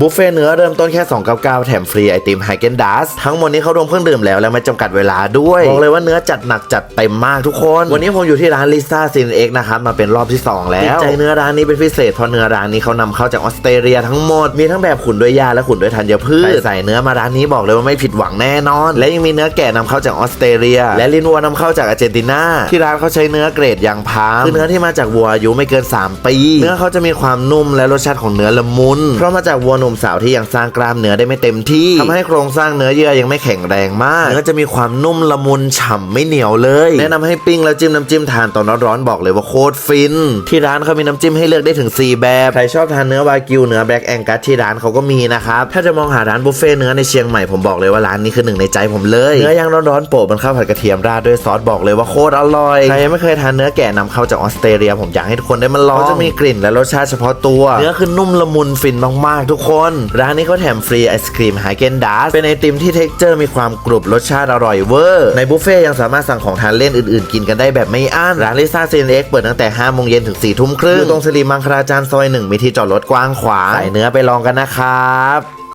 บุฟเฟ่ต์เนื้อเริ่มต้นแค่ 299 แถมฟรีไอติมไฮเกนดัสทั้งหมดนี้เขารวมเครื่องดื่มแล้วและไม่จำกัดเวลาด้วย บอกเลยว่าเนื้อจัดหนักจัดเต็มมากทุกคน วันนี้ผมอยู่ที่ร้านลิซ่าซินเอ็กนะครับ มาเป็นรอบที่ 2 แล้วติดใจเนื้อร้านนี้เป็นพิเศษ เพราะเนื้อร้านนี้เขานำเข้าจากออสเตรเลียทั้งหมด มีทั้งแบบขุนด้วยยาและขุนด้วยธัญพืชใส่เนื้อมาร้านนี้บอกเลยว่าไม่ผิดหวังแน่นอน และยังมีเนื้อแกะนำเข้าจากออสเตรเลีย และลิ้นวัวนำเข้าจากอาร์เจนตินาที่ร้านเขาใช้เนื้อเกรดยางพามคือเนื้อที่มาจากวัวอายุไม่เกิน 3 ปี เนื้อเขาจะมีความนุ่มและรสชาติของเนื้อละมุนเพราะมาจากวัวหนุ่มสาวที่ยังสร้างกล้ามเนื้อได้ไม่เต็มที่ทำให้โครงสร้างเนื้อเยื่อยังไม่แข็งแรงมากเนื้อจะมีความนุ่มละมุนฉ่ำไม่เหนียวเลย แนะนำให้ปิ้งแล้วจิ้มน้ำจิ้มทานตอนร้อนๆบอกเลยว่าโคตรฟิน ที่ร้านเขามีน้ำจิ้มให้เลือกได้ถึง 4 แบบใครชอบทานเนื้อวากิวเนื้อแบล็กแองกัสที่ร้านเขาก็มีนะครับถ้าจะมองหาร้านบุฟเฟ่ต์เนื้อในเชียงใหม่ผมบอกเลยว่าร้านนี้คือหนึ่งในใจผมเลยเนื้อย่างร้อนๆโปะบนข้าวผัดกระเทียมราดด้วยซอสบอกเลยว่าโคตรอร่อยใครยังไม่เคยทานเนื้อแกะนำเข้าจากออสเตรเลีย ผมอยากให้ทุกคนได้มาลองเขาจะมีกลิ่นและรสชาติเฉพาะตัว เนื้อคือนุ่มละมุนฟินมากๆทุกคนร้านนี้เขาแถมฟรีไอศครีมไฮเกนดัสเป็นไอติมที่เท็กเจอร์มีความกรุบรสชาติอร่อยเวอร์ ในบุฟเฟ่ยังสามารถสั่งของทานเล่นอื่นๆ กินกันได้แบบไม่อั้น ร้านลิซ่าเซนเอ็กเปิดตั้งแต่5โมงเย็นถึง4ทุ่มครึ่งอยู่ตรงสิริมังคลาจารซอยหนึ่งมีที่จอดรถกว้างขวางใส่เนื้อไปลองกันนะครับ